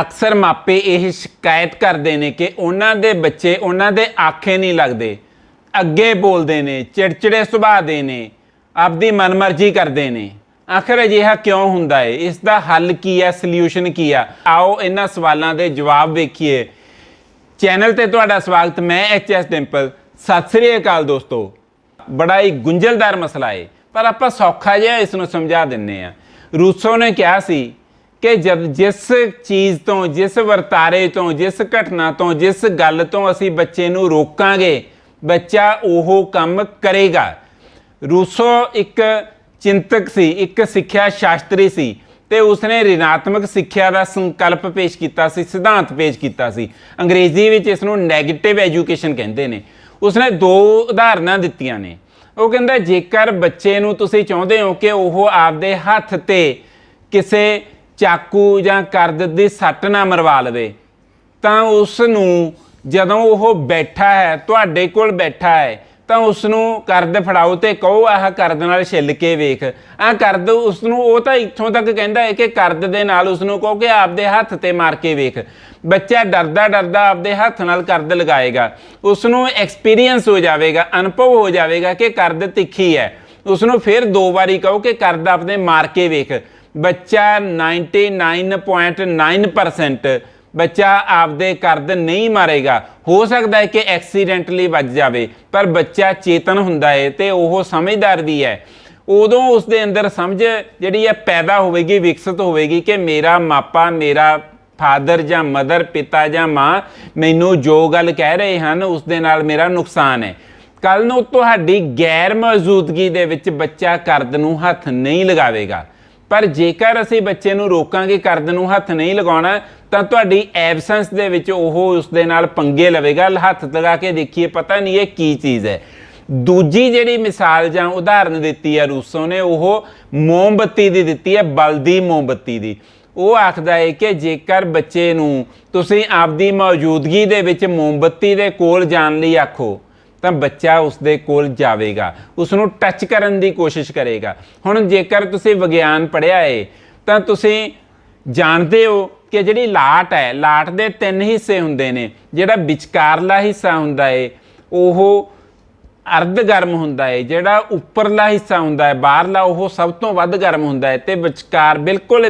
ਅਕਸਰ ਮਾਪੇ ਇਹ ਸ਼ਿਕਾਇਤ ਕਰਦੇ ਨੇ ਕਿ ਉਹਨਾਂ ਦੇ ਬੱਚੇ ਉਹਨਾਂ ਦੇ ਆਖੇ ਨਹੀਂ ਲੱਗਦੇ। ਅੱਗੇ ਬੋਲਦੇ ਨੇ, ਚਿੜਚਿੜੇ ਸੁਭਾਅ ਦੇ ਨੇ, ਆਪਦੀ ਮਨਮਰਜ਼ੀ ਕਰਦੇ ਨੇ। ਆਖਰ ਅਜਿਹਾ ਕਿਉਂ ਹੁੰਦਾ ਹੈ ਇਸ ਦਾ ਹੱਲ ਕੀ ਹੈ ਸੋਲੂਸ਼ਨ ਕੀ ਆ? ਆਓ ਇਹਨਾਂ ਸਵਾਲਾਂ ਦੇ ਜਵਾਬ ਵੇਖੀਏ। ਚੈਨਲ ਤੇ ਤੁਹਾਡਾ ਸਵਾਗਤ, ਮੈਂ ਐਚਐਸ ਡਿੰਪਲ। ਸਤਿ ਸ੍ਰੀ ਅਕਾਲ ਦੋਸਤੋ। ਬੜਾ ਹੀ ਗੁੰਝਲਦਾਰ ਮਸਲਾ ਹੈ ਪਰ ਆਪਾਂ ਸੌਖਾ ਜਿਹਾ ਇਸ ਨੂੰ ਸਮਝਾ ਦਿੰਨੇ ਆ। ਰੂਸੋ ਨੇ ਕਿਹਾ ਸੀ ਕਿ ਜਦ ਜਿਸ ਚੀਜ਼ ਤੋਂ, ਜਿਸ ਵਰਤਾਰੇ ਤੋਂ, ਜਿਸ ਘਟਨਾ ਤੋਂ, ਜਿਸ ਗੱਲ ਤੋਂ ਅਸੀਂ ਬੱਚੇ ਨੂੰ ਰੋਕਾਂਗੇ, ਬੱਚਾ ਉਹ ਕੰਮ ਕਰੇਗਾ। ਰੂਸੋ ਇੱਕ ਚਿੰਤਕ ਸੀ, ਇੱਕ ਸਿੱਖਿਆ ਸ਼ਾਸਤਰੀ ਸੀ ਤੇ ਉਸਨੇ ਰਿਣਾਤਮਕ ਸਿੱਖਿਆ ਦਾ ਸੰਕਲਪ ਪੇਸ਼ ਕੀਤਾ ਸੀ, ਸਿਧਾਂਤ ਪੇਸ਼ ਕੀਤਾ ਸੀ। ਅੰਗਰੇਜ਼ੀ ਵਿੱਚ ਇਸ ਨੂੰ 네ਗੇਟਿਵ ਐਜੂਕੇਸ਼ਨ ਕਹਿੰਦੇ ਨੇ। ਉਸਨੇ ਦੋ ਉਦਾਹਰਨਾਂ ਦਿੱਤੀਆਂ ਨੇ। ਉਹ ਕਹਿੰਦਾ, ਜੇਕਰ ਬੱਚੇ ਨੂੰ ਤੁਸੀਂ ਚਾਹੁੰਦੇ ਹੋ ਕਿ ਉਹ ਆਪਦੇ ਹੱਥ ਤੇ ਕਿਸੇ ਚਾਕੂ ਜਾਂ ਕਰਦ ਦੀ ਸੱਟ ਨਾ ਮਰਵਾ ਲਵੇ, ਤਾਂ ਉਸ ਨੂੰ ਜਦੋਂ ਉਹ ਬੈਠਾ ਹੈ, ਤੁਹਾਡੇ ਕੋਲ ਬੈਠਾ ਹੈ, ਤਾਂ ਉਸ ਨੂੰ ਕਰਦ ਫੜਾਓ ਤੇ ਕਹੋ, ਆਹ ਕਰਦ ਨਾਲ ਛਿੱਲ ਕੇ ਵੇਖ। ਆਹ ਕਰਦ ਉਸ ਨੂੰ ਉਹ ਤਾਂ ਇੱਥੋਂ ਤੱਕ ਕਹਿੰਦਾ ਹੈ ਕਿ ਕਰਦ ਦੇ ਨਾਲ ਉਸ ਨੂੰ ਕਹੋ ਕਿ ਆਪਦੇ ਹੱਥ ਤੇ ਮਾਰ ਕੇ ਵੇਖ। ਬੱਚਾ ਡਰਦਾ ਡਰਦਾ ਆਪਦੇ ਹੱਥ ਨਾਲ ਕਰਦ ਲਗਾਏਗਾ। ਉਸ ਨੂੰ ਐਕਸਪੀਰੀਅੰਸ ਹੋ ਜਾਵੇਗਾ, ਅਨੁਭਵ ਹੋ ਜਾਵੇਗਾ ਕਿ ਕਰਦ ਤਿੱਖੀ ਹੈ। ਉਸ ਨੂੰ ਫਿਰ ਦੋ ਵਾਰੀ ਕਹੋ ਕਿ ਕਰਦ ਆਪਣੇ ਮਾਰ ਕੇ ਵੇਖ। ਬੱਚਾ 99.9% ਬੱਚਾ ਆਪਦੇ ਕਰਦ ਨਹੀਂ ਮਾਰੇਗਾ। ਹੋ ਸਕਦਾ ਹੈ ਕਿ ਐਕਸੀਡੈਂਟਲੀ ਵੱਜ ਜਾਵੇ, ਪਰ ਬੱਚਾ ਚੇਤਨ ਹੁੰਦਾ ਹੈ ਤੇ ਉਹ ਸਮਝਦਾਰ ਵੀ ਹੈ। ਉਦੋਂ ਉਸ ਦੇ ਅੰਦਰ ਸਮਝ ਜਿਹੜੀ ਹੈ ਪੈਦਾ ਹੋਵੇਗੀ, ਵਿਕਸਿਤ ਹੋਵੇਗੀ ਕਿ ਮੇਰਾ ਮਾਪਾ, ਮੇਰਾ ਫਾਦਰ ਜਾਂ ਮਦਰ, ਪਿਤਾ ਜਾਂ ਮਾਂ ਮੈਨੂੰ ਜੋ ਗੱਲ ਕਹਿ ਰਹੇ ਹਨ ਉਸ ਦੇ ਨਾਲ ਮੇਰਾ ਨੁਕਸਾਨ ਹੈ। ਕੱਲ ਨੂੰ ਤੁਹਾਡੀ ਗੈਰ ਮੌਜੂਦਗੀ ਦੇ ਵਿੱਚ ਬੱਚਾ ਕਰਦ ਨੂੰ ਹੱਥ ਨਹੀਂ ਲਗਾਵੇਗਾ। ਪਰ ਜੇਕਰ ਅਸੀਂ ਬੱਚੇ ਨੂੰ ਰੋਕਾਂਗੇ, ਕਰਦ ਨੂੰ ਹੱਥ ਨਹੀਂ ਲਗਾਉਣਾ, ਤਾਂ ਤੁਹਾਡੀ ਐਬਸੈਂਸ ਦੇ ਵਿੱਚ ਉਹ ਉਸ ਦੇ ਨਾਲ ਪੰਗੇ ਲਵੇਗਾ। ਹੱਥ ਲਗਾ ਕੇ ਦੇਖੀਏ, ਪਤਾ ਨਹੀਂ ਇਹ ਕੀ ਚੀਜ਼ ਹੈ। ਦੂਜੀ ਜਿਹੜੀ ਮਿਸਾਲ ਜਾਂ ਉਦਾਹਰਨ ਦਿੱਤੀ ਹੈ ਰੂਸੋ ਨੇ, ਉਹ ਮੋਮਬੱਤੀ ਦੀ ਦਿੱਤੀ ਹੈ ਬਲਦੀ ਮੋਮਬੱਤੀ ਦੀ। ਉਹ ਆਖਦਾ ਹੈ ਕਿ ਜੇਕਰ ਬੱਚੇ ਨੂੰ ਤੁਸੀਂ ਆਪਦੀ ਮੌਜੂਦਗੀ ਦੇ ਵਿੱਚ ਮੋਮਬੱਤੀ ਦੇ ਕੋਲ ਜਾਣ ਲਈ ਆਖੋ ਤਾਂ ਬੱਚਾ ਉਸ ਦੇ ਕੋਲ ਜਾਵੇਗਾ ਉਸ ਨੂੰ ਟੱਚ ਕਰਨ ਦੀ ਕੋਸ਼ਿਸ਼ ਕਰੇਗਾ। ਹੁਣ ਜੇਕਰ ਤੁਸੀਂ ਵਿਗਿਆਨ ਪੜ੍ਹਿਆ ਹੈ ਤਾਂ ਤੁਸੀਂ ਜਾਣਦੇ ਹੋ ਕਿ ਜਿਹੜੀ ਲਾਟ ਹੈ, ਲਾਟ ਦੇ ਤਿੰਨ ਹਿੱਸੇ ਹੁੰਦੇ ਨੇ। ਜਿਹੜਾ ਵਿਚਕਾਰਲਾ ਹਿੱਸਾ ਹੁੰਦਾ ਹੈ ਉਹ ਅਰਧ ਗਰਮ ਹੁੰਦਾ ਹੈ ਜਿਹੜਾ ਉੱਪਰਲਾ ਹਿੱਸਾ ਹੁੰਦਾ ਹੈ ਬਾਹਰਲਾ, ਉਹ ਸਭ ਤੋਂ ਵੱਧ ਗਰਮ ਹੁੰਦਾ ਹੈ ਤੇ ਵਿਚਕਾਰ ਬਿਲਕੁਲ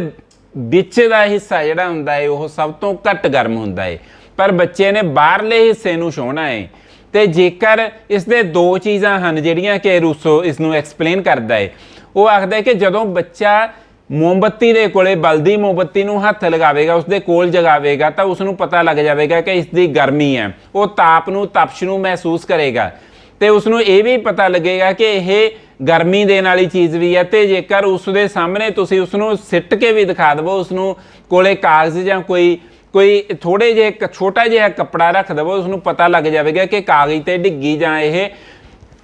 ਵਿੱਚ ਦਾ ਹਿੱਸਾ ਜਿਹੜਾ ਹੁੰਦਾ ਹੈ ਉਹ ਸਭ ਤੋਂ ਘੱਟ ਗਰਮ ਹੁੰਦਾ ਹੈ ਪਰ ਬੱਚੇ ਨੇ ਬਾਹਰਲੇ ਹਿੱਸੇ ਨੂੰ ਛੋਹਣਾ ਹੈ ਤੇ ਜੇਕਰ ਇਸ ਦੇ ਦੋ ਚੀਜ਼ਾਂ ਹਨ ਜਿਹੜੀਆਂ ਕਿ ਰੂਸੋ ਇਸ ਨੂੰ ਐਕਸਪਲੇਨ ਕਰਦਾ ਹੈ ਉਹ ਆਖਦਾ ਹੈ ਕਿ ਜਦੋਂ ਬੱਚਾ ਮੋਮਬੱਤੀ ਦੇ ਕੋਲੇ, ਬਲਦੀ ਮੋਮਬੱਤੀ ਨੂੰ ਹੱਥ ਲਗਾਵੇਗਾ ਉਸ ਦੇ ਕੋਲ ਜਗਾਵੇਗਾ, ਤਾਂ ਉਸ ਨੂੰ ਪਤਾ ਲੱਗ ਜਾਵੇਗਾ ਕਿ ਇਸ ਦੀ ਗਰਮੀ ਹੈ। ਉਹ ਤਾਪ ਨੂੰ, ਤਪਸ਼ ਨੂੰ ਮਹਿਸੂਸ ਕਰੇਗਾ। ਤੇ ਉਸ ਨੂੰ ਇਹ ਵੀ ਪਤਾ ਲੱਗੇਗਾ ਕਿ ਇਹ ਗਰਮੀ ਦੇਣ ਵਾਲੀ ਚੀਜ਼ ਵੀ ਹੈ ਤੇ ਜੇਕਰ ਉਸ ਦੇ ਸਾਹਮਣੇ ਤੁਸੀਂ ਉਸ ਨੂੰ ਸਿੱਟ ਕੇ ਵੀ ਦਿਖਾ ਦਵੋ ਉਸ ਨੂੰ ਕੋਲੇ ਕਾਗਜ਼ ਜਾਂ ਕੋਈ ਕੋਈ ਥੋੜੇ ਜਿਹੇ ਇੱਕ ਛੋਟਾ ਜਿਹਾ ਕੱਪੜਾ ਰੱਖ ਦਵੋ ਉਸ ਨੂੰ ਪਤਾ ਲੱਗ ਜਾਵੇਗਾ ਕਿ ਕਾਗਜ਼ ਤੇ ਡਿੱਗੀ ਜਾਂ ਇਹ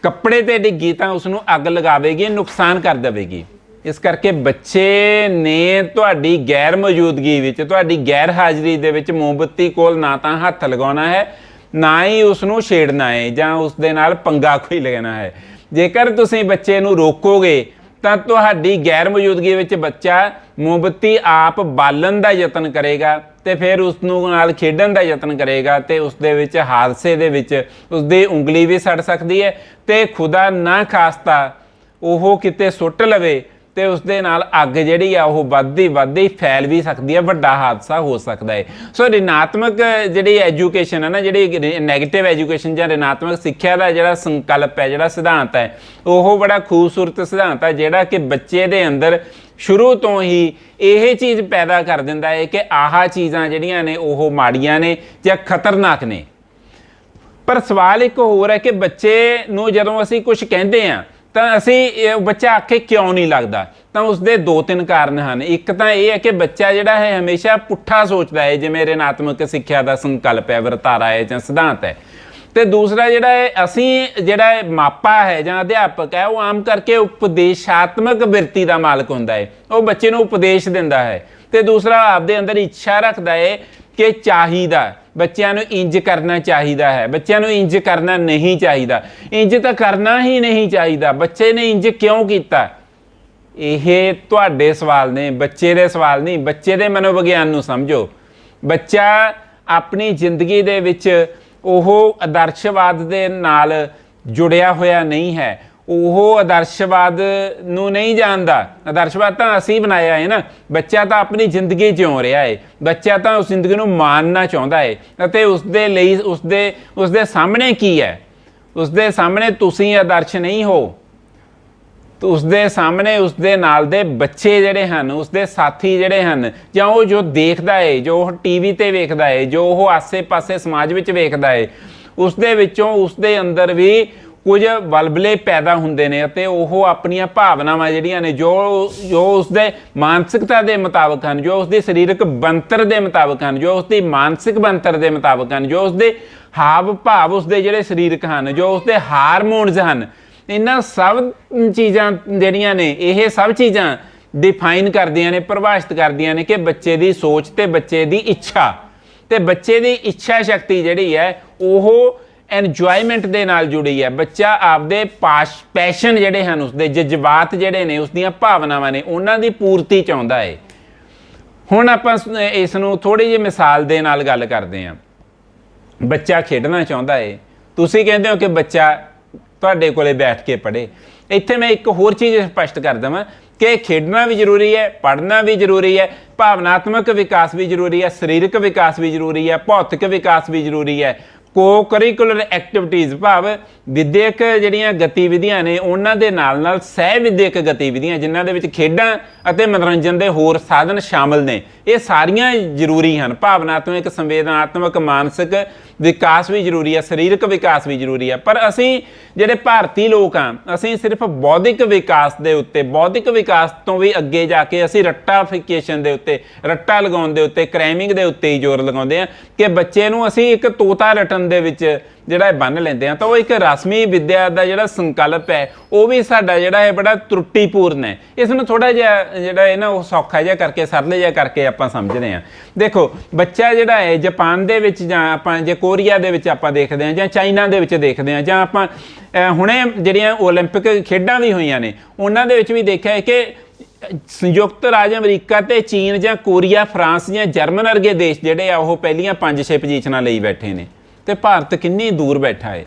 ਕੱਪੜੇ ਤੇ ਡਿੱਗੀ ਤਾਂ ਉਸ ਨੂੰ ਅੱਗ ਲਗਾਵੇਗੀ, ਨੁਕਸਾਨ ਕਰ ਦੇਵੇਗੀ। ਇਸ ਕਰਕੇ ਬੱਚੇ ਨੇ ਤੁਹਾਡੀ ਗੈਰ ਮੌਜੂਦਗੀ ਵਿੱਚ, ਤੁਹਾਡੀ ਗੈਰ ਹਾਜ਼ਰੀ ਦੇ ਵਿੱਚ ਮੋਮਬੱਤੀ ਕੋਲ ਨਾ ਤਾਂ ਹੱਥ ਲਗਾਉਣਾ ਹੈ, ਨਾ ਹੀ ਉਸ ਨੂੰ ਛੇੜਨਾ ਹੈ ਜਾਂ ਉਸ ਦੇ ਨਾਲ ਪੰਗਾ ਕੋਈ ਲੈਣਾ ਹੈ। ਜੇਕਰ ਤੁਸੀਂ ਬੱਚੇ ਨੂੰ ਰੋਕੋਗੇ, ਤਾਂ ਤੁਹਾਡੀ ਗੈਰ ਮੌਜੂਦਗੀ ਵਿੱਚ ਬੱਚਾ ਮੋਮਬੱਤੀ ਆਪ ਬਾਲਣ ਦਾ ਯਤਨ ਕਰੇਗਾ। ਤੇ ਫਿਰ ਉਸ ਨੂੰ ਨਾਲ ਖੇਡਣ ਦਾ ਯਤਨ ਕਰੇਗਾ ਤੇ ਉਸ ਦੇ ਵਿੱਚ ਹਾਦਸੇ ਦੇ ਵਿੱਚ ਉਸ ਦੀ ਉਂਗਲੀ ਵੀ ਸੜ ਸਕਦੀ ਹੈ ਤੇ ਖੁਦਾ ਨਾ ਖਾਸਤਾ ਉਹ ਕਿਤੇ ਸੁੱਟ ਲਵੇ ਤੇ ਉਸ ਦੇ ਨਾਲ ਅੱਗ ਜਿਹੜੀ ਆ ਉਹ ਵੱਧਦੀ ਵੱਧਦੀ ਫੈਲ ਵੀ ਸਕਦੀ ਹੈ, ਵੱਡਾ ਹਾਦਸਾ ਹੋ ਸਕਦਾ ਹੈ। ਸੋ ਰਿਣਾਤਮਕ ਜਿਹੜੀ ਐਜੂਕੇਸ਼ਨ ਹੈ ਨਾ, ਜਿਹੜੀ 네ਗੇਟਿਵ ਐਜੂਕੇਸ਼ਨ ਜਾਂ ਰਿਣਾਤਮਕ ਸਿੱਖਿਆ ਦਾ ਜਿਹੜਾ ਸੰਕਲਪ ਹੈ, ਜਿਹੜਾ ਸਿਧਾਂਤ ਹੈ, ਉਹ ਬੜਾ ਖੂਬਸੂਰਤ ਸਿਧਾਂਤ ਹੈ, ਜਿਹੜਾ ਕਿ ਬੱਚੇ ਦੇ ਅੰਦਰ ਸ਼ੁਰੂ ਤੋਂ ਹੀ ਇਹ ਚੀਜ਼ ਪੈਦਾ ਕਰ ਦਿੰਦਾ ਹੈ ਕਿ ਆਹ ਚੀਜ਼ਾਂ ਜਿਹੜੀਆਂ ਨੇ ਉਹ ਮਾੜੀਆਂ ਨੇ ਜਾਂ ਖਤਰਨਾਕ ਨੇ। ਪਰ ਸਵਾਲ ਇੱਕ ਹੋਰ ਹੈ ਕਿ ਬੱਚੇ ਨੂੰ ਜਦੋਂ ਅਸੀਂ ਕੁਝ ਕਹਿੰਦੇ ਆ, ਤਾਂ ਅਸੀਂ ਬੱਚਾ ਆਖੇ ਕਿਉਂ ਨਹੀਂ ਲੱਗਦਾ? ਤਾਂ ਉਸ ਦੇ ਦੋ ਤਿੰਨ ਕਾਰਨ ਹਨ। ਇੱਕ ਤਾਂ ਇਹ ਹੈ ਕਿ ਬੱਚਾ ਜਿਹੜਾ ਹੈ ਹਮੇਸ਼ਾ ਪੁੱਠਾ ਸੋਚਦਾ ਹੈ ਜਿਵੇਂ ਰਿਣਾਤਮਕ ਸਿੱਖਿਆ ਦਾ ਸੰਕਲਪ ਹੈ, ਵਰਤਾਰਾ ਹੈ ਜਾਂ ਸਿਧਾਂਤ ਹੈ। ਤੇ ਦੂਸਰਾ ਜਿਹੜਾ ਹੈ ਅਸੀਂ ਜਿਹੜਾ ਹੈ ਮਾਪਾ ਹੈ ਜਾਂ ਅਧਿਆਪਕ ਹੈ, ਉਹ ਆਮ ਕਰਕੇ ਉਪਦੇਸ਼ਾਤਮਕ ਬਿਰਤੀ ਦਾ ਮਾਲਕ ਹੁੰਦਾ ਹੈ। ਉਹ ਬੱਚੇ ਨੂੰ ਉਪਦੇਸ਼ ਦਿੰਦਾ ਹੈ। ਤੇ ਦੂਸਰਾ ਆਪਦੇ ਅੰਦਰ ਇੱਛਾ ਰੱਖਦਾ ਹੈ ਕਿ ਚਾਹੀਦਾ ਬੱਚਿਆਂ ਨੂੰ ਇੰਜ ਕਰਨਾ ਚਾਹੀਦਾ ਹੈ। ਬੱਚਿਆਂ ਨੂੰ ਇੰਜ ਕਰਨਾ ਨਹੀਂ ਚਾਹੀਦਾ। ਇੰਜ ਤਾਂ ਕਰਨਾ ਹੀ ਨਹੀਂ ਚਾਹੀਦਾ। ਬੱਚੇ ਨੇ ਇੰਜ ਕਿਉਂ ਕੀਤਾ? ਇਹ ਤੁਹਾਡੇ ਸਵਾਲ ਨੇ, ਬੱਚੇ ਦੇ ਸਵਾਲ ਨਹੀਂ, ਬੱਚੇ ਦੇ ਮਨੋਵਿਗਿਆਨ ਨੂੰ ਸਮਝੋ। ਬੱਚਾ ਆਪਣੀ ਜ਼ਿੰਦਗੀ ਦੇ ਵਿੱਚ ਉਹ ਆਦਰਸ਼ਵਾਦ ਦੇ ਨਾਲ ਜੁੜਿਆ ਹੋਇਆ ਨਹੀਂ ਹੈ। ਉਹ ਆਦਰਸ਼ਵਾਦ ਨੂੰ ਨਹੀਂ ਜਾਣਦਾ। ਆਦਰਸ਼ਵਾਦ ਤਾਂ ਅਸੀਂ ਬਣਾਇਆ ਹੈ ਨਾ। ਬੱਚਾ ਤਾਂ ਆਪਣੀ ਜ਼ਿੰਦਗੀ ਜਿਉ ਰਿਹਾ ਹੈ ਬੱਚਾ ਤਾਂ ਉਸ ਜ਼ਿੰਦਗੀ ਨੂੰ ਮਾਣਨਾ ਚਾਹੁੰਦਾ ਹੈ ਅਤੇ ਉਸ ਦੇ ਲਈ ਉਸ ਦੇ ਉਸ ਦੇ ਸਾਹਮਣੇ ਕੀ ਹੈ? ਉਸ ਦੇ ਸਾਹਮਣੇ ਤੁਸੀਂ ਆਦਰਸ਼ ਨਹੀਂ ਹੋ। ਤੇ ਉਸ ਸਾਹਮਣੇ ਉਸਦੇ ਨਾਲ ਦੇ ਬੱਚੇ ਜਿਹੜੇ ਹਨ, ਉਸਦੇ ਸਾਥੀ ਜਿਹੜੇ ਹਨ, ਜਾਂ ਉਹ ਜੋ ਦੇਖਦਾ ਏ, ਜੋ ਉਹ ਟੀਵੀ ਤੇ ਵੇਖਦਾ ਏ, ਜੋ ਉਹ ਆਸੇ-ਪਾਸੇ ਸਮਾਜ ਵਿੱਚ ਵੇਖਦਾ ਹੈ ਉਸਦੇ ਵਿੱਚੋਂ ਉਸਦੇ ਅੰਦਰ ਵੀ ਕੁਝ ਬਲਬਲੇ ਪੈਦਾ ਹੁੰਦੇ ਨੇ ਅਤੇ ਉਹ ਆਪਣੀਆਂ ਭਾਵਨਾਵਾਂ ਜਿਹੜੀਆਂ ਨੇ, ਜੋ ਜੋ ਉਸਦੇ ਮਾਨਸਿਕਤਾ ਦੇ ਮੁਤਾਬਕ ਹਨ, ਜੋ ਉਸਦੀ ਸਰੀਰਕ ਬਣਤਰ ਦੇ ਮੁਤਾਬਕ ਹਨ, ਜੋ ਉਸਦੀ ਮਾਨਸਿਕ ਬਣਤਰ ਦੇ ਮੁਤਾਬਕ ਹਨ, ਜੋ ਉਸਦੇ ਹਾਵ ਭਾਵ ਉਸਦੇ ਜਿਹੜੇ ਸਰੀਰਕ ਹਨ, ਜੋ ਉਸਦੇ ਹਾਰਮੋਨਸ ਹਨ ਇਹਨਾਂ ਸਭ ਚੀਜ਼ਾਂ ਜਿਹੜੀਆਂ ਨੇ, ਇਹ ਸਭ ਚੀਜ਼ਾਂ ਡਿਫਾਈਨ ਕਰਦੀਆਂ ਨੇ, ਪਰਿਭਾਸ਼ਿਤ ਕਰਦੀਆਂ ਨੇ ਕਿ ਬੱਚੇ ਦੀ ਸੋਚ ਤੇ ਬੱਚੇ ਦੀ ਇੱਛਾ। ਤੇ ਬੱਚੇ ਦੀ ਇੱਛਾ ਸ਼ਕਤੀ ਜਿਹੜੀ ਹੈ, ਉਹ ਐਨਜੋਇਮੈਂਟ ਦੇ ਨਾਲ ਜੁੜੀ ਹੈ। ਬੱਚਾ ਆਪਦੇ ਪਾਸ਼ ਪੈਸ਼ਨ ਜਿਹੜੇ ਹਨ, ਉਸਦੇ ਜਜ਼ਬਾਤ ਜਿਹੜੇ ਨੇ ਉਸ ਦੀਆਂ ਭਾਵਨਾਵਾਂ ਨੇ, ਉਹਨਾਂ ਦੀ ਪੂਰਤੀ ਚਾਹੁੰਦਾ ਹੈ। ਹੁਣ ਆਪਾਂ ਇਸ ਨੂੰ ਥੋੜੀ ਜਿਹੀ ਮਿਸਾਲ ਦੇ ਨਾਲ ਗੱਲ ਕਰਦੇ ਹਾਂ। ਬੱਚਾ ਖੇਡਣਾ ਚਾਹੁੰਦਾ ਏ ਤੁਸੀਂ ਕਹਿੰਦੇ ਹੋ ਕਿ ਬੱਚਾ ਤੁਹਾਡੇ ਕੋਲੇ ਬੈਠ ਕੇ ਪੜ੍ਹੇ। ਇੱਥੇ ਮੈਂ ਇੱਕ ਹੋਰ ਚੀਜ਼ ਸਪਸ਼ਟ ਕਰ ਦਵਾਂ ਕਿ ਖੇਡਣਾ ਵੀ ਜ਼ਰੂਰੀ ਹੈ, ਪੜ੍ਹਨਾ ਵੀ ਜ਼ਰੂਰੀ ਹੈ, ਭਾਵਨਾਤਮਕ ਵਿਕਾਸ ਵੀ ਜ਼ਰੂਰੀ ਹੈ, ਸਰੀਰਕ ਵਿਕਾਸ ਵੀ ਜ਼ਰੂਰੀ ਹੈ, ਭੌਤਿਕ ਵਿਕਾਸ ਵੀ ਜ਼ਰੂਰੀ ਹੈ। ਕੋ ਕਰਿਕੂਲਰ ਐਕਟੀਵਿਟੀਜ਼ ਭਾਵ ਵਿਦਿਅਕ ਜਿਹੜੀਆਂ ਗਤੀਵਿਧੀਆਂ ਨੇ, ਉਹਨਾਂ ਦੇ ਨਾਲ ਨਾਲ ਸਹਿ ਵਿਦਿਅਕ ਗਤੀਵਿਧੀਆਂ, ਜਿਨ੍ਹਾਂ ਦੇ ਵਿੱਚ ਖੇਡਾਂ ਅਤੇ ਮਨੋਰੰਜਨ ਦੇ ਹੋਰ ਸਾਧਨ ਸ਼ਾਮਲ ਨੇ। ਇਹ ਸਾਰੀਆਂ ਜ਼ਰੂਰੀ ਹਨ। ਭਾਵਨਾਤਮਕ, ਸੰਵੇਦਨਾਤਮਕ, ਮਾਨਸਿਕ ਵਿਕਾਸ ਵੀ ਜ਼ਰੂਰੀ ਆ, ਸਰੀਰਕ ਵਿਕਾਸ ਵੀ ਜ਼ਰੂਰੀ ਹੈ ਪਰ ਅਸੀਂ ਜਿਹੜੇ ਭਾਰਤੀ ਲੋਕ ਆ, ਅਸੀਂ ਸਿਰਫ ਬੌਧਿਕ ਵਿਕਾਸ ਦੇ ਉੱਤੇ, ਬੌਧਿਕ ਵਿਕਾਸ ਤੋਂ ਵੀ ਅੱਗੇ ਜਾ ਕੇ ਅਸੀਂ ਰੱਟਾਫਿਕੇਸ਼ਨ ਦੇ ਉੱਤੇ, ਰੱਟਾ ਲਗਾਉਣ ਦੇ ਉੱਤੇ ਕ੍ਰਾਈਮਿੰਗ ਦੇ ਉੱਤੇ ਹੀ ਜ਼ੋਰ ਲਗਾਉਂਦੇ ਆ ਕਿ ਬੱਚੇ ਨੂੰ ਅਸੀਂ ਇੱਕ ਤੋਤਾ ਰਟਣ ਦੇ ਵਿੱਚ ਜਿਹੜਾ ਇਹ ਬੰਨ ਲੈਂਦੇ ਆ ਤਾਂ ਉਹ ਇੱਕ ਰਸਮੀ ਵਿਦਿਆ ਦਾ ਜਿਹੜਾ ਸੰਕਲਪ ਹੈ ਉਹ ਵੀ ਸਾਡਾ ਜਿਹੜਾ ਹੈ ਬੜਾ ਤਰੁੱਟੀਪੂਰਨ ਹੈ ਇਸ ਨੂੰ ਥੋੜਾ ਜਿਹਾ ਜਿਹੜਾ ਹੈ ਨਾ ਉਹ ਸੌਖਾ ਜਿਹਾ ਕਰਕੇ ਸਰਲ ਜਿਹਾ ਕਰਕੇ ਆਪਾਂ ਸਮਝਦੇ ਆ ਦੇਖੋ ਬੱਚਾ ਜਿਹੜਾ ਹੈ ਜਾਪਾਨ ਦੇ ਵਿੱਚ ਜਾਂ ਆਪਾਂ ਜੇ ਕੋਰੀਆ ਦੇ ਵਿੱਚ ਆਪਾਂ ਦੇਖਦੇ ਆ ਜਾਂ ਚਾਈਨਾ ਦੇ ਵਿੱਚ ਦੇਖਦੇ ਆ ਜਾਂ ਆਪਾਂ ਅਹ, ਹੁਣੇ ਜਿਹੜੀਆਂ 올림픽 ਖੇਡਾਂ ਵੀ ਹੋਈਆਂ ਨੇ ਉਹਨਾਂ ਦੇ ਵਿੱਚ ਵੀ ਦੇਖਿਆ ਹੈ ਕਿ ਸੰਯੁਕਤ ਰਾਜ ਅਮਰੀਕਾ ਤੇ ਚੀਨ ਜਾਂ ਕੋਰੀਆ ਫਰਾਂਸ ਜਾਂ ਜਰਮਨ ਵਰਗੇ ਦੇਸ਼ ਜਿਹੜੇ ਆ ਉਹ ਪਹਿਲੀਆਂ 5-6 ਪੋਜੀਸ਼ਨਾਂ ਲਈ ਬੈਠੇ ਨੇ ਤੇ ਭਾਰਤ ਕਿੰਨੀ ਦੂਰ ਬੈਠਾ ਹੈ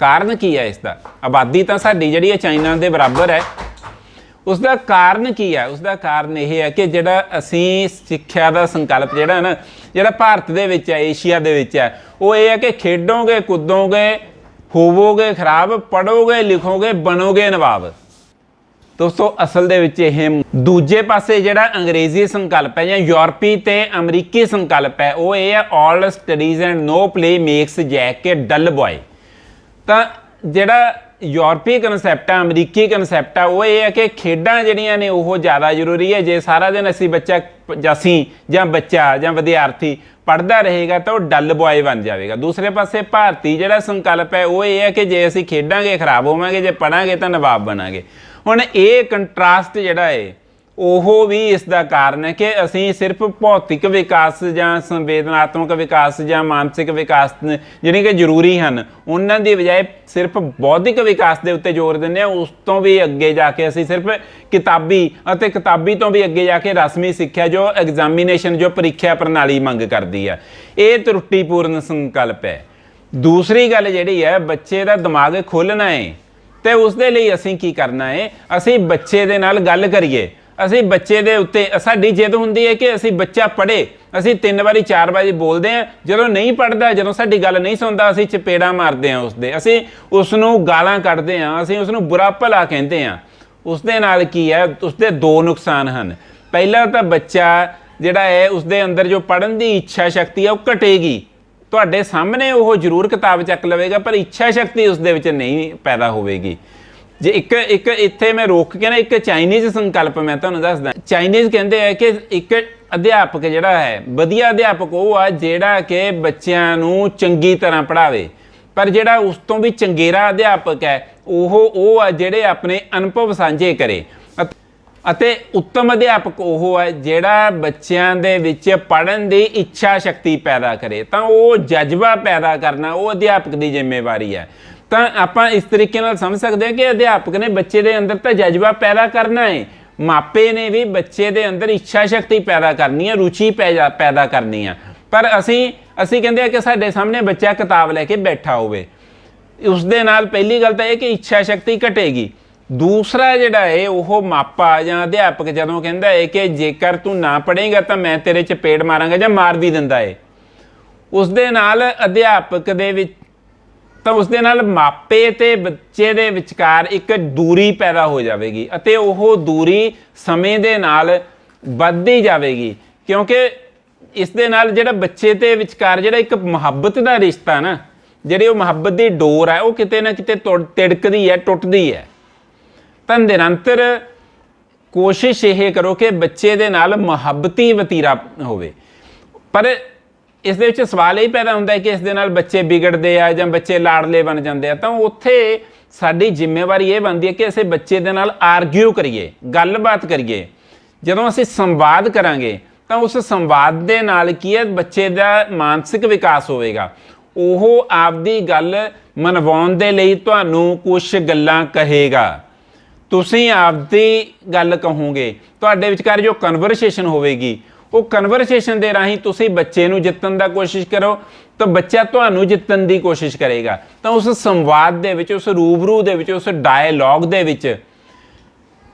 ਕਾਰਨ ਕੀ ਹੈ ਇਸ ਦਾ ਆਬਾਦੀ ਤਾਂ ਸਾਡੀ ਜਿਹੜੀ ਹੈ ਚਾਈਨਾ ਦੇ ਬਰਾਬਰ ਹੈ। ਉਸ ਦਾ ਕਾਰਨ ਕੀ ਹੈ ਉਸ ਦਾ ਕਾਰਨ ਇਹ ਹੈ ਕਿ ਜਿਹੜਾ ਅਸੀਂ ਸਿੱਖਿਆ ਦਾ ਸੰਕਲਪ ਜਿਹੜਾ ਨਾ, ਜਿਹੜਾ ਭਾਰਤ ਦੇ ਵਿੱਚ ਹੈ ਏਸ਼ੀਆ ਦੇ ਵਿੱਚ ਹੈ ਉਹ ਇਹ ਹੈ ਕਿ ਖੇਡੋਗੇ, ਕੁੱਦੋਗੇ, ਹੋਵੋਗੇ, ਖਰਾਬ ਪੜੋਗੇ ਲਿਖੋਗੇ, ਬਣੋਗੇ ਨਵਾਬ। ਦੋਸਤੋ, ਅਸਲ ਦੇ ਵਿੱਚ ਇਹ ਦੂਜੇ ਪਾਸੇ ਜਿਹੜਾ ਅੰਗਰੇਜ਼ੀ ਸੰਕਲਪ ਹੈ ਜਾਂ ਯੂਰਪੀ ਤੇ ਅਮਰੀਕੀ ਸੰਕਲਪ ਹੈ, ਉਹ ਇਹ ਹੈ all studies and no play makes Jack a dull boy ਤਾਂ ਜਿਹੜਾ ਯੂਰਪੀ ਕਨਸੈਪਟ ਹੈ ਅਮਰੀਕੀ ਕਨਸੈਪਟ ਹੈ ਉਹ ਇਹ ਹੈ ਕਿ ਖੇਡਾਂ ਜਿਹੜੀਆਂ ਨੇ, ਉਹ ਜ਼ਿਆਦਾ ਜ਼ਰੂਰੀ ਹੈ। ਜੇ ਸਾਰਾ ਦਿਨ ਅਸੀਂ ਬੱਚਾ ਜਾਂ ਅਸੀਂ ਜਾਂ ਬੱਚਾ ਜਾਂ ਵਿਦਿਆਰਥੀ ਪੜਦਾ ਰਹੇਗਾ, ਤਾਂ ਉਹ ਡੱਲ ਬॉय ਬਣ ਜਾਵੇਗਾ। ਦੂਸਰੇ ਪਾਸੇ ਭਾਰਤੀ ਜਿਹੜਾ ਸੰਕਲਪ ਹੈ, ਉਹ ਇਹ ਹੈ ਕਿ ਜੇ ਅਸੀਂ ਖੇਡਾਂਗੇ, ਖਰਾਬ ਹੋਵਾਂਗੇ, ਜੇ ਪੜਾਂਗੇ ਤਾਂ ਨਵਾਬ ਬਣਾਂਗੇ। ਹੁਣ ਇਹ ਕੰਟਰਾਸਟ ਜਿਹੜਾ ਹੈ ਉਹ ਵੀ ਇਸ ਦਾ ਕਾਰਨ ਹੈ ਕਿ ਅਸੀਂ ਸਿਰਫ ਭੌਤਿਕ ਵਿਕਾਸ ਜਾਂ ਸੰਵੇਦਨਾਤਮਕ ਵਿਕਾਸ ਜਾਂ ਮਾਨਸਿਕ ਵਿਕਾਸ ਨ- ਜਿਹੜੇ ਕਿ ਜ਼ਰੂਰੀ ਹਨ, ਉਹਨਾਂ ਦੀ ਬਜਾਏ ਸਿਰਫ ਬੌਧਿਕ ਵਿਕਾਸ ਦੇ ਉੱਤੇ ਜ਼ੋਰ ਦਿੰਦੇ ਆ ਉਸ ਤੋਂ ਵੀ ਅੱਗੇ ਜਾ ਕੇ ਅਸੀਂ ਸਿਰਫ ਕਿਤਾਬੀ ਅਤੇ ਕਿਤਾਬੀ ਤੋਂ ਵੀ ਅੱਗੇ ਜਾ ਕੇ ਰਸਮੀ ਸਿੱਖਿਆ ਜੋ ਐਗਜ਼ਾਮੀਨੇਸ਼ਨ ਜੋ ਪ੍ਰੀਖਿਆ ਪ੍ਰਣਾਲੀ ਮੰਗ ਕਰਦੀ ਆ। ਇਹ ਤਰੁੱਟੀਪੂਰਨ ਸੰਕਲਪ ਹੈ। ਦੂਸਰੀ ਗੱਲ ਜਿਹੜੀ ਹੈ, ਬੱਚੇ ਦਾ ਦਿਮਾਗ ਖੋਲਣਾ ਹੈ ਤੇ ਉਸ ਦੇ ਲਈ ਅਸੀਂ ਕੀ ਕਰਨਾ ਹੈ ਅਸੀਂ ਬੱਚੇ ਦੇ ਨਾਲ ਗੱਲ ਕਰੀਏ। ਅਸੀਂ ਬੱਚੇ ਦੇ ਉੱਤੇ, ਸਾਡੀ ਜਿੱਦ ਹੁੰਦੀ ਹੈ ਕਿ ਅਸੀਂ ਬੱਚਾ ਪੜ੍ਹੇ। ਅਸੀਂ ਤਿੰਨ ਵਾਰੀ, ਚਾਰ ਵਾਰੀ ਬੋਲਦੇ ਆ। ਜਦੋਂ ਨਹੀਂ ਪੜਦਾ ਜਦੋਂ ਸਾਡੀ ਗੱਲ ਨਹੀਂ ਸੁਣਦਾ, ਅਸੀਂ ਚਪੇੜਾ ਮਾਰਦੇ ਆ ਉਸਦੇ। ਅਸੀਂ ਉਸ ਨੂੰ ਗਾਲਾਂ ਕੱਢਦੇ ਆ। ਅਸੀਂ ਉਸ ਨੂੰ ਬੁਰਾ ਭਲਾ ਕਹਿੰਦੇ ਆ। ਉਸ ਦੇ ਨਾਲ ਕੀ ਹੈ ਉਸ ਦੇ ਦੋ ਨੁਕਸਾਨ ਹਨ। ਪਹਿਲਾ ਤਾਂ ਬੱਚਾ ਜਿਹੜਾ ਹੈ ਉਸ ਦੇ ਅੰਦਰ ਜੋ ਪੜਨ ਦੀ ਇੱਛਾ ਸ਼ਕਤੀ ਹੈ ਉਹ ਘਟੇਗੀ। ਤੁਹਾਡੇ ਸਾਹਮਣੇ ਉਹ ਜ਼ਰੂਰ ਕਿਤਾਬ ਚੱਕ ਲਵੇਗਾ, ਪਰ ਇੱਛਾ ਸ਼ਕਤੀ ਉਸ ਦੇ ਵਿੱਚ ਨਹੀਂ ਪੈਦਾ ਹੋਵੇਗੀ। ਜੇ ਇੱਕ ਇੱਕ ਇੱਥੇ ਮੈਂ ਰੋਕ ਕੇ ਨਾ, ਇੱਕ ਚਾਈਨੀਜ਼ ਸੰਕਲਪ ਮੈਂ ਤੁਹਾਨੂੰ ਦੱਸਦਾ। ਚਾਈਨੀਜ਼ ਕਹਿੰਦੇ ਆ ਕਿ ਇੱਕ ਅਧਿਆਪਕ ਜਿਹੜਾ ਹੈ, ਵਧੀਆ ਅਧਿਆਪਕ ਉਹ ਆ ਜਿਹੜਾ ਕਿ ਬੱਚਿਆਂ ਨੂੰ ਚੰਗੀ ਤਰ੍ਹਾਂ ਪੜ੍ਹਾਵੇ। ਪਰ ਜਿਹੜਾ ਉਸ ਤੋਂ ਵੀ ਚੰਗੇਰਾ ਅਧਿਆਪਕ ਹੈ, ਉਹ ਉਹ ਆ ਜਿਹੜੇ ਆਪਣੇ ਅਨੁਭਵ ਸਾਂਝੇ ਕਰੇ। ਅਤੇ ਉੱਤਮ ਅਧਿਆਪਕ ਉਹ ਹੈ ਜਿਹੜਾ ਬੱਚਿਆਂ ਦੇ ਵਿੱਚ ਪੜਨ ਦੀ ਇੱਛਾ ਸ਼ਕਤੀ ਪੈਦਾ ਕਰੇ। ਤਾਂ ਉਹ ਜਜ਼ਬਾ ਪੈਦਾ ਕਰਨਾ, ਉਹ ਅਧਿਆਪਕ ਦੀ ਜ਼ਿੰਮੇਵਾਰੀ ਹੈ। ਤਾਂ ਆਪਾਂ ਇਸ ਤਰੀਕੇ ਨਾਲ ਸਮਝ ਸਕਦੇ ਹਾਂ ਕਿ ਅਧਿਆਪਕ ਨੇ ਬੱਚੇ ਦੇ ਅੰਦਰ ਤਾਂ ਜਜ਼ਬਾ ਪੈਦਾ ਕਰਨਾ ਹੈ। ਮਾਪੇ ਨੇ ਵੀ ਬੱਚੇ ਦੇ ਅੰਦਰ ਇੱਛਾ ਸ਼ਕਤੀ ਪੈਦਾ ਕਰਨੀ ਹੈ, ਰੁਚੀ ਪੈਦਾ ਪੈਦਾ ਕਰਨੀ ਹੈ। ਪਰ ਅਸੀਂ ਅਸੀਂ ਕਹਿੰਦੇ ਆ ਕਿ ਸਾਡੇ ਸਾਹਮਣੇ ਬੱਚਾ ਕਿਤਾਬ ਲੈ ਕੇ ਬੈਠਾ ਹੋਵੇ। ਉਸ ਦੇ ਨਾਲ ਪਹਿਲੀ ਗੱਲ ਤਾਂ ਇਹ ਕਿ ਇੱਛਾ ਸ਼ਕਤੀ ਘਟੇਗੀ। ਦੂਸਰਾ ਜਿਹੜਾ ਹੈ ਉਹ ਮਾਪਾ ਜਾਂ ਅਧਿਆਪਕ ਜਦੋਂ ਕਹਿੰਦਾ ਹੈ ਕਿ ਜੇਕਰ ਤੂੰ ਨਾ ਪੜ੍ਹੇਗਾ ਤਾਂ ਮੈਂ ਤੇਰੇ ਚਪੇੜ ਮਾਰਾਂਗਾ ਜਾਂ ਮਾਰ ਵੀ ਦਿੰਦਾ ਹੈ ਉਸ ਦੇ ਨਾਲ ਅਧਿਆਪਕ ਦੇ ਵਿੱਚ, ਤਾਂ ਉਸ ਦੇ ਨਾਲ ਮਾਪੇ ਤੇ ਬੱਚੇ ਦੇ ਵਿਚਕਾਰ ਇੱਕ ਦੂਰੀ ਪੈਦਾ ਹੋ ਜਾਵੇਗੀ ਅਤੇ ਉਹ ਦੂਰੀ ਸਮੇਂ ਦੇ ਨਾਲ ਵੱਧਦੀ ਜਾਵੇਗੀ। ਕਿਉਂਕਿ ਇਸ ਦੇ ਨਾਲ ਜਿਹੜਾ ਬੱਚੇ ਤੇ ਵਿਚਕਾਰ ਜਿਹੜਾ ਇੱਕ ਮੁਹੱਬਤ ਦਾ ਰਿਸ਼ਤਾ ਨਾ, ਜਿਹੜੀ ਉਹ ਮੁਹੱਬਤ ਦੀ ਡੋਰ ਹੈ ਉਹ ਕਿਤੇ ਨਾ ਕਿਤੇ ਤੁੜ- ਤਿੜਕਦੀ ਹੈ, ਟੁੱਟਦੀ ਹੈ। ਤਾਂ ਨਿਰੰਤਰ ਕੋਸ਼ਿਸ਼ ਇਹ ਕਰੋ ਕਿ ਬੱਚੇ ਦੇ ਨਾਲ ਮੁਹੱਬਤੀ ਵਤੀਰਾ ਹੋਵੇ। ਪਰ ਇਸ ਦੇ ਵਿੱਚ ਸਵਾਲ ਇਹ ਪੈਦਾ ਹੁੰਦਾ ਹੈ ਕਿ ਇਸ ਦੇ ਨਾਲ ਬੱਚੇ ਵਿਗੜਦੇ ਆ ਜਾਂ ਬੱਚੇ ਲਾੜਲੇ ਬਣ ਜਾਂਦੇ ਆ, ਤਾਂ ਉੱਥੇ ਸਾਡੀ ਜ਼ਿੰਮੇਵਾਰੀ ਇਹ ਬਣਦੀ ਹੈ ਕਿ ਅਸੀਂ ਬੱਚੇ ਦੇ ਨਾਲ ਆਰਗਿਊ ਕਰੀਏ, ਗੱਲਬਾਤ ਕਰੀਏ। ਜਦੋਂ ਅਸੀਂ ਸੰਵਾਦ ਕਰਾਂਗੇ, ਤਾਂ ਉਸ ਸੰਵਾਦ ਦੇ ਨਾਲ ਕੀ ਹੈ, ਬੱਚੇ ਦਾ ਮਾਨਸਿਕ ਵਿਕਾਸ ਹੋਵੇਗਾ। ਉਹ ਆਪਦੀ ਗੱਲ ਮਨਵਾਉਣ ਦੇ ਲਈ ਤੁਹਾਨੂੰ ਕੁਝ ਗੱਲਾਂ ਕਹੇਗਾ। ਤੁਸੀਂ ਆਪਦੀ ਗੱਲ ਕਹੋਗੇ, ਤੁਹਾਡੇ ਵਿਚਕਾਰ ਜੋ ਕਨਵਰਸੇਸ਼ਨ ਹੋਵੇਗੀ, ਉਹ ਕਨਵਰਸੇਸ਼ਨ ਦੇ ਰਾਹੀਂ ਤੁਸੀਂ ਬੱਚੇ ਨੂੰ ਜਿੱਤਣ ਦਾ ਕੋਸ਼ਿਸ਼ ਕਰੋ, ਤਾਂ ਬੱਚਾ ਤੁਹਾਨੂੰ ਜਿੱਤਣ ਦੀ ਕੋਸ਼ਿਸ਼ ਕਰੇਗਾ। ਤਾਂ ਉਸ ਸੰਵਾਦ ਦੇ ਵਿੱਚ, ਉਸ ਰੂਬਰੂ ਦੇ ਵਿੱਚ, ਉਸ ਡਾਇਲੌਗ ਦੇ ਵਿੱਚ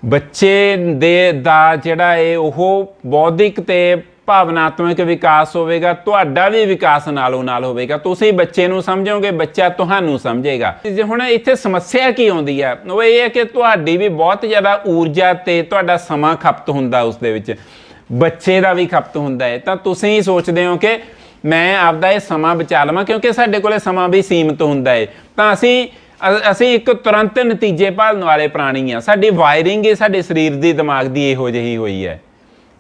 ਬੱਚੇ ਦੇ ਦਾ ਜਿਹੜਾ ਹੈ ਉਹ ਬੌਧਿਕ ਤੇ ਭਾਵਨਾਤਮਕ ਵਿਕਾਸ ਹੋਵੇਗਾ, ਤੁਹਾਡਾ ਵੀ ਵਿਕਾਸ ਨਾਲੋਂ ਨਾਲ ਹੋਵੇਗਾ। ਤੁਸੀਂ ਬੱਚੇ ਨੂੰ ਸਮਝੋਗੇ, ਬੱਚਾ ਤੁਹਾਨੂੰ ਸਮਝੇਗਾ। ਜੇ ਹੁਣ ਇੱਥੇ ਸਮੱਸਿਆ ਕੀ ਆਉਂਦੀ ਹੈ ਉਹ ਇਹ ਹੈ ਕਿ ਤੁਹਾਡੀ ਵੀ ਬਹੁਤ ਜ਼ਿਆਦਾ ਊਰਜਾ ਤੇ ਤੁਹਾਡਾ ਸਮਾਂ ਖਪਤ ਹੁੰਦਾ ਉਸ ਦੇ ਵਿੱਚ। ਬੱਚੇ ਦਾ ਵੀ ਖਪਤ ਹੁੰਦਾ ਹੈ। ਤਾਂ ਤੁਸੀਂ ਸੋਚਦੇ ਹੋ ਕਿ ਮੈਂ ਆਪਦਾ ਇਹ ਸਮਾਂ ਬਚਾ ਲਵਾਂ, ਕਿਉਂਕਿ ਸਾਡੇ ਕੋਲੇ ਸਮਾਂ ਵੀ ਸੀਮਿਤ ਹੁੰਦਾ ਹੈ। ਤਾਂ ਅਸੀਂ ਅਸੀਂ ਇੱਕ ਤੁਰੰਤ ਨਤੀਜੇ ਭਾਲਣ ਵਾਲੇ ਪ੍ਰਾਣੀ ਆ। ਸਾਡੀ ਵਾਇਰਿੰਗ ਹੀ ਸਾਡੇ ਸਰੀਰ ਦੀ, ਦਿਮਾਗ ਦੀ ਇਹੋ ਜਿਹੀ ਹੋਈ ਹੈ।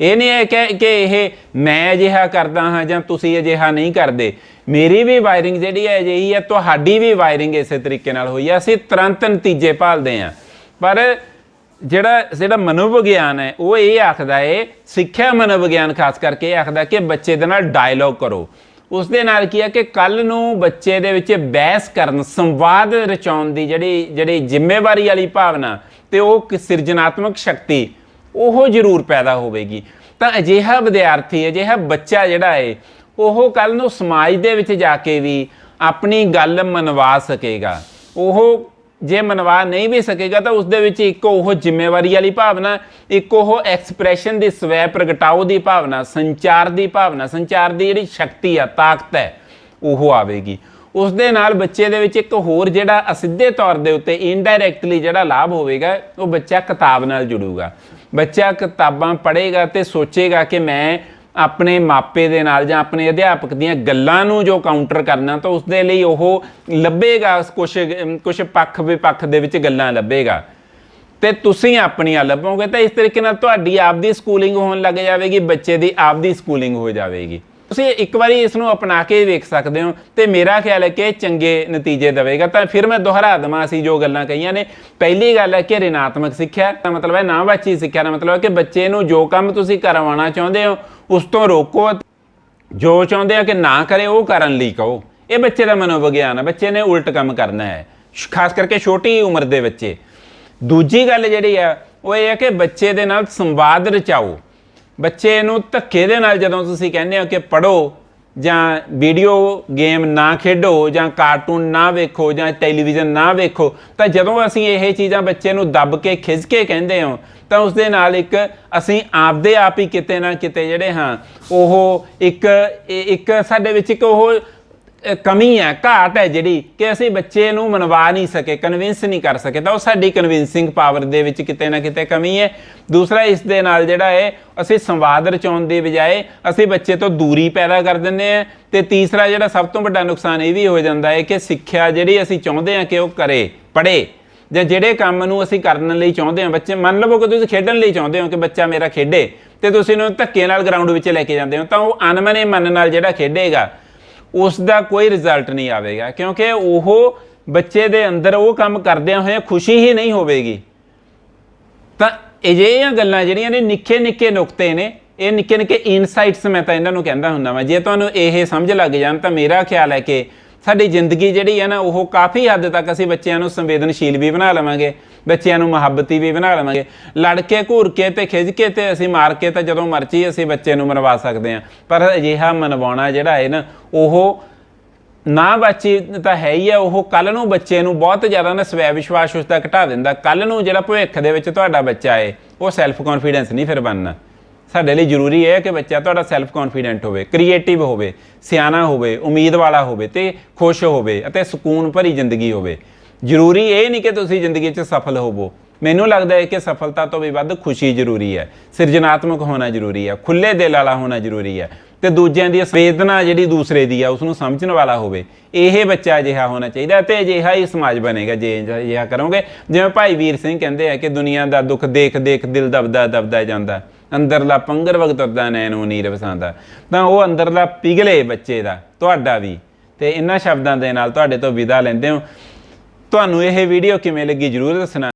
ਇਹ ਨਹੀਂ ਹੈ ਕਿ ਕਿ ਇਹ ਮੈਂ ਅਜਿਹਾ ਕਰਦਾ ਹਾਂ ਜਾਂ ਤੁਸੀਂ ਅਜਿਹਾ ਨਹੀਂ ਕਰਦੇ। ਮੇਰੀ ਵੀ ਵਾਇਰਿੰਗ ਜਿਹੜੀ ਹੈ ਅਜਿਹੀ ਹੈ, ਤੁਹਾਡੀ ਵੀ ਵਾਇਰਿੰਗ ਇਸੇ ਤਰੀਕੇ ਨਾਲ ਹੋਈ ਹੈ। ਅਸੀਂ ਤੁਰੰਤ ਨਤੀਜੇ ਭਾਲਦੇ ਹਾਂ। ਪਰ ਜਿਹੜਾ ਜਿਹੜਾ ਮਨੋਵਿਗਿਆਨ ਹੈ, ਉਹ ਇਹ ਆਖਦਾ ਹੈ, ਸਿੱਖਿਆ ਮਨੋਵਿਗਿਆਨ ਖਾਸ ਕਰਕੇ ਇਹ ਆਖਦਾ ਕਿ ਬੱਚੇ ਦੇ ਨਾਲ ਡਾਇਲੋਗ ਕਰੋ। ਉਸ ਦੇ ਨਾਲ ਕੀ ਹੈ ਕਿ ਕੱਲ ਨੂੰ ਬੱਚੇ ਦੇ ਵਿੱਚ ਬਹਿਸ ਕਰਨ, ਸੰਵਾਦ ਰਚਾਉਣ ਦੀ ਜਿਹੜੀ ਜਿਹੜੀ ਜ਼ਿੰਮੇਵਾਰੀ ਵਾਲੀ ਭਾਵਨਾ, ਤੇ ਉਹ ਸਿਰਜਣਾਤਮਕ ਸ਼ਕਤੀ ਉਹ ਜ਼ਰੂਰ ਪੈਦਾ ਹੋਵੇਗੀ। ਤਾਂ ਅਜਿਹਾ ਵਿਦਿਆਰਥੀ, ਅਜਿਹਾ ਬੱਚਾ ਜਿਹੜਾ ਹੈ ਉਹ ਕੱਲ ਨੂੰ ਸਮਾਜ ਦੇ ਵਿੱਚ ਜਾ ਕੇ ਵੀ ਆਪਣੀ ਗੱਲ ਮਨਵਾ ਸਕੇਗਾ। ਉਹ ਜੇ ਮਨਵਾ ਨਹੀਂ ਵੀ ਸਕੇਗਾ ਤਾਂ ਉਸ ਦੇ ਵਿੱਚ ਇੱਕ ਉਹ ਜ਼ਿੰਮੇਵਾਰੀ ਵਾਲੀ ਭਾਵਨਾ, ਇੱਕ ਉਹ ਐਕਸਪ੍ਰੈਸ਼ਨ ਦੀ ਸਵੈ ਪ੍ਰਗਟਾਓ ਦੀ ਭਾਵਨਾ, ਸੰਚਾਰ ਦੀ ਭਾਵਨਾ, ਸੰਚਾਰ ਦੀ ਜਿਹੜੀ ਸ਼ਕਤੀ ਆ, ਤਾਕਤ ਹੈ, ਉਹ ਆਵੇਗੀ। ਉਸ ਦੇ ਨਾਲ ਬੱਚੇ ਦੇ ਵਿੱਚ ਇੱਕ ਹੋਰ ਜਿਹੜਾ ਅਸਿੱਧੇ ਤੌਰ ਦੇ ਉੱਤੇ ਇਨਡਾਇਰੈਕਟਲੀ ਜਿਹੜਾ ਲਾਭ ਹੋਵੇਗਾ, ਉਹ ਬੱਚਾ ਕਿਤਾਬ ਨਾਲ ਜੁੜੂਗਾ। ਬੱਚਾ ਕਿਤਾਬਾਂ ਪੜ੍ਹੇਗਾ ਤੇ ਸੋਚੇਗਾ ਕਿ ਮੈਂ ਆਪਣੇ ਮਾਪੇ ਦੇ ਨਾਲ ਜਾਂ ਆਪਣੇ ਅਧਿਆਪਕ ਦੀਆਂ ਗੱਲਾਂ ਨੂੰ ਜੋ ਕਾਊਂਟਰ ਕਰਨਾ, ਤਾਂ ਉਸ ਦੇ ਲਈ ਉਹ ਲੱਭੇਗਾ ਕੁਝ ਕੁਝ ਪੱਖ ਵਿਪੱਖ ਦੇ ਵਿੱਚ ਗੱਲਾਂ ਲੱਭੇਗਾ। ਤੇ ਤੁਸੀਂ ਆਪਣੀਆਂ ਲੱਭੋਗੇ, ਤਾਂ ਇਸ ਤਰੀਕੇ ਨਾਲ ਤੁਹਾਡੀ ਆਪਦੀ ਸਕੂਲਿੰਗ ਹੋਣ ਲੱਗ ਜਾਵੇਗੀ, ਬੱਚੇ ਦੀ ਆਪਦੀ ਸਕੂਲਿੰਗ ਹੋ ਜਾਵੇਗੀ। ਤੁਸੀਂ ਇੱਕ ਵਾਰੀ ਇਸ ਨੂੰ ਅਪਣਾ ਕੇ ਵੇਖ ਸਕਦੇ ਹੋ ਤੇ ਮੇਰਾ ਖਿਆਲ ਹੈ ਕਿ ਚੰਗੇ ਨਤੀਜੇ ਦੇਵੇਗਾ। ਤਾਂ ਫਿਰ ਮੈਂ ਦੁਹਰਾ ਦਵਾਂ ਅਸੀਂ ਜੋ ਗੱਲਾਂ ਕਹੀਆਂ ਨੇ। ਪਹਿਲੀ ਗੱਲ ਹੈ ਕਿ ਰਿਣਾਤਮਕ ਸਿੱਖਿਆ ਦਾ ਮਤਲਬ ਹੈ ਨਾਵਾਚੀ ਸਿੱਖਿਆ ਦਾ ਮਤਲਬ ਹੈ ਕਿ ਬੱਚੇ ਨੂੰ ਜੋ ਕੰਮ ਤੁਸੀਂ ਕਰਵਾਉਣਾ ਚਾਹੁੰਦੇ ਹੋ, ਉਸ ਤੋਂ ਰੋਕੋ ਜੋ ਚਾਹੁੰਦੇ ਆ ਕਿ ਨਾ ਕਰੇ, ਉਹ ਕਰਨ ਲਈ ਕਹੋ। ਇਹ ਬੱਚੇ ਦਾ ਮਨੋਵਿਗਿਆਨ ਹੈ, ਬੱਚੇ ਨੇ ਉਲਟ ਕੰਮ ਕਰਨਾ ਹੈ ਖਾਸ ਕਰਕੇ ਛੋਟੀ ਉਮਰ ਦੇ ਬੱਚੇ। ਦੂਜੀ ਗੱਲ ਜਿਹੜੀ ਆ ਉਹ ਇਹ ਹੈ ਕਿ ਬੱਚੇ ਦੇ ਨਾਲ ਸੰਵਾਦ ਰਚਾਓ। ਬੱਚੇ ਨੂੰ ਧੱਕੇ ਦੇ ਨਾਲ ਜਦੋਂ ਤੁਸੀਂ ਕਹਿੰਦੇ ਹੋ ਕਿ ਪੜੋ ਜਾਂ ਵੀਡੀਓ ਗੇਮ ਨਾ ਖੇਡੋ ਜਾਂ ਕਾਰਟੂਨ ਨਾ ਵੇਖੋ ਜਾਂ ਟੈਲੀਵਿਜ਼ਨ ਨਾ ਵੇਖੋ, ਤਾਂ ਜਦੋਂ ਅਸੀਂ ਇਹ ਚੀਜ਼ਾਂ ਬੱਚੇ ਨੂੰ ਦੱਬ ਕੇ ਖਿੱਚ ਕੇ ਕਹਿੰਦੇ ਹਾਂ, ਤਾਂ ਉਸ ਦੇ ਨਾਲ ਇੱਕ ਅਸੀਂ ਆਪਦੇ ਆਪ ਹੀ ਕਿਤੇ ਨਾ ਕਿਤੇ ਜਿਹੜੇ ਹਾਂ, ਉਹ ਇੱਕ ਇੱਕ ਸਾਡੇ ਵਿੱਚ ਇੱਕ ਉਹ ਕਮੀ ਹੈ, ਘਾਟ ਹੈ ਜਿਹੜੀ ਕਿ ਅਸੀਂ ਬੱਚੇ ਨੂੰ ਮਨਵਾ ਨਹੀਂ ਸਕੇ ਕਨਵਿੰਸ ਨਹੀਂ ਕਰ ਸਕੇ, ਤਾਂ ਉਹ ਸਾਡੀ ਕਨਵਿੰਸਿੰਗ ਪਾਵਰ ਦੇ ਵਿੱਚ ਕਿਤੇ ਨਾ ਕਿਤੇ ਕਮੀ ਹੈ। ਦੂਸਰਾ, ਇਸ ਦੇ ਨਾਲ ਜਿਹੜਾ ਹੈ, ਅਸੀਂ ਸੰਵਾਦ ਰਚਾਉਣ ਦੀ ਬਜਾਏ ਅਸੀਂ ਬੱਚੇ ਤੋਂ ਦੂਰੀ ਪੈਦਾ ਕਰ ਦਿੰਦੇ ਹਾਂ ਤੇ ਤੀਸਰਾ, ਜਿਹੜਾ ਸਭ ਤੋਂ ਵੱਡਾ ਨੁਕਸਾਨ ਇਹ ਵੀ ਹੋ ਜਾਂਦਾ ਹੈ ਕਿ ਸਿੱਖਿਆ ਜਿਹੜੀ ਅਸੀਂ ਚਾਹੁੰਦੇ ਹਾਂ ਕਿ ਉਹ ਕਰੇ, ਪੜ੍ਹੇ, ਜਾਂ ਜਿਹੜੇ ਕੰਮ ਨੂੰ ਅਸੀਂ ਕਰਨ ਲਈ ਚਾਹੁੰਦੇ ਹਾਂ, ਬੱਚੇ, ਮੰਨ ਲਵੋ ਕਿ ਤੁਸੀਂ ਖੇਡਣ ਲਈ ਚਾਹੁੰਦੇ ਹੋ ਕਿ ਬੱਚਾ ਮੇਰਾ ਖੇਡੇ ਤੇ ਤੁਸੀਂ ਉਹਨੂੰ ਧੱਕੇ ਨਾਲ ਗਰਾਊਂਡ ਵਿੱਚ ਲੈ ਕੇ ਜਾਂਦੇ ਹੋ, ਤਾਂ ਉਹ ਅਨਮਨੇ ਮਨ ਨਾਲ ਜਿਹੜਾ ਖੇਡੇਗਾ ਉਸ ਦਾ ਕੋਈ ਰਿਜ਼ਲਟ ਨਹੀਂ ਆਵੇਗਾ। ਕਿਉਂਕਿ ਉਹ ਬੱਚੇ ਦੇ ਅੰਦਰ ਉਹ ਕੰਮ ਕਰਦਿਆਂ ਹੋਇਆਂ ਖੁਸ਼ੀ ਹੀ ਨਹੀਂ ਹੋਵੇਗੀ। ਤਾਂ ਅਜਿਹੀਆਂ ਗੱਲਾਂ ਜਿਹੜੀਆਂ ਨੇ ਨਿੱਕੇ ਨਿੱਕੇ ਨੁਕਤੇ ਨੇ, ਇਹ ਨਿੱਕੇ ਨਿੱਕੇ ਇਨਸਾਈਟਸ ਮੈਂ ਤਾਂ ਇਹਨਾਂ ਨੂੰ ਕਹਿੰਦਾ ਹੁੰਦਾ ਵਾਂ। ਜੇ ਤੁਹਾਨੂੰ ਇਹ ਸਮਝ ਲੱਗ ਜਾਣ ਤਾਂ ਮੇਰਾ ਖਿਆਲ ਹੈ ਕਿ ਸਾਡੀ ਜ਼ਿੰਦਗੀ ਜਿਹੜੀ ਹੈ ਨਾ, ਉਹ ਕਾਫੀ ਹੱਦ ਤੱਕ ਅਸੀਂ ਬੱਚਿਆਂ ਨੂੰ ਸੰਵੇਦਨਸ਼ੀਲ ਵੀ ਬਣਾ ਲਵਾਂਗੇ। ਬੱਚਿਆਂ ਨੂੰ ਮੁਹੱਬਤੀ ਵੀ ਬਣਾ ਲਵਾਂਗੇ। ਲੜ ਕੇ ਘੂਰ ਕੇ ਤੇ ਖਿੱਚ ਕੇ ਤੇ ਅਸੀਂ ਮਾਰ ਕੇ ਤਾਂ ਜਦੋਂ ਮਰਜ਼ੀ ਅਸੀਂ ਬੱਚੇ ਨੂੰ ਮਰਵਾ ਸਕਦੇ ਹਾਂ। ਪਰ ਅਜਿਹਾ ਮਨਵਾਉਣਾ ਜਿਹੜਾ ਹੈ ਨਾ, ਉਹ ਨਾ ਬੱਚੇ ਤਾਂ ਹੈ ਹੀ ਆ, ਉਹ ਕੱਲ ਨੂੰ ਬੱਚੇ ਨੂੰ ਬਹੁਤ ਜ਼ਿਆਦਾ ਨਾ ਸਵੈ ਵਿਸ਼ਵਾਸ ਉਸ ਦਾ ਘਟਾ ਦਿੰਦਾ। ਕੱਲ ਨੂੰ ਜਿਹੜਾ ਭਵਿੱਖ ਦੇ ਵਿੱਚ ਤੁਹਾਡਾ ਬੱਚਾ ਹੈ, ਉਹ ਸੈਲਫ ਕੌਨਫੀਡੈਂਸ ਨਹੀਂ ਫਿਰ ਬਣਨਾ। ਸਾਡੇ ਲਈ ਜ਼ਰੂਰੀ ਹੈ ਕਿ ਬੱਚਾ ਤੁਹਾਡਾ ਸੈਲਫ ਕੌਨਫੀਡੈਂਟ ਹੋਵੇ ਕ੍ਰੀਏਟਿਵ ਹੋਵੇ, ਸਿਆਣਾ ਹੋਵੇ, ਉਮੀਦ ਵਾਲਾ ਹੋਵੇ ਤੇ ਖੁਸ਼ ਹੋਵੇ ਅਤੇ ਸਕੂਨ ਭਰੀ ਜ਼ਿੰਦਗੀ ਹੋਵੇ। ਜ਼ਰੂਰੀ ਇਹ ਨਹੀਂ ਕਿ ਤੁਸੀਂ ਜ਼ਿੰਦਗੀ 'ਚ ਸਫਲ ਹੋਵੋ। ਮੈਨੂੰ ਲੱਗਦਾ ਹੈ ਕਿ ਸਫਲਤਾ ਤੋਂ ਵੀ ਵੱਧ ਖੁਸ਼ੀ ਜ਼ਰੂਰੀ ਹੈ। ਸਿਰਜਣਾਤਮਕ ਹੋਣਾ ਜ਼ਰੂਰੀ ਹੈ। ਖੁੱਲੇ ਦਿਲ ਵਾਲਾ ਹੋਣਾ ਜ਼ਰੂਰੀ ਹੈ। ਤੇ ਦੂਜਿਆਂ ਦੀ ਸੰਵੇਦਨਾ ਜਿਹੜੀ ਦੂਸਰੇ ਦੀ ਆ ਉਸ ਨੂੰ ਸਮਝਣ ਵਾਲਾ ਹੋਵੇ। ਇਹ ਬੱਚਾ ਅਜਿਹਾ ਹੋਣਾ ਚਾਹੀਦਾ ਤੇ ਅਜਿਹਾ ਹੀ ਸਮਾਜ ਬਣੇਗਾ। ਜੇ ਅਜਿਹਾ ਕਰੋਗੇ, ਜਿਵੇਂ ਭਾਈ ਵੀਰ ਸਿੰਘ ਕਹਿੰਦੇ ਆ ਕਿ ਦੁਨੀਆ ਦਾ ਦੁੱਖ ਦੇਖ ਦੇਖ ਦਿਲ ਦਬਦਾ ਦਬਦਾ ਜਾਂਦਾ। ਅੰਦਰਲਾ ਪੰਗਰ ਵਗਤਰਦਾ, ਨੈਣ ਉਹ ਨੀਰ ਵਸਾਉਂਦਾ ਤਾਂ ਉਹ ਅੰਦਰਲਾ ਪਿਘਲੇ ਬੱਚੇ ਦਾ, ਤੁਹਾਡਾ ਵੀ। ਤੇ ਇਹਨਾਂ ਸ਼ਬਦਾਂ ਦੇ ਨਾਲ ਤੁਹਾਡੇ ਤੋਂ ਵਿਦਾ ਲੈਂਦੇ ਹਾਂ। ਤੁਹਾਨੂੰ ਇਹ ਵੀਡੀਓ ਕਿਵੇਂ ਲੱਗੀ ਜਰੂਰ ਦੱਸਣਾ।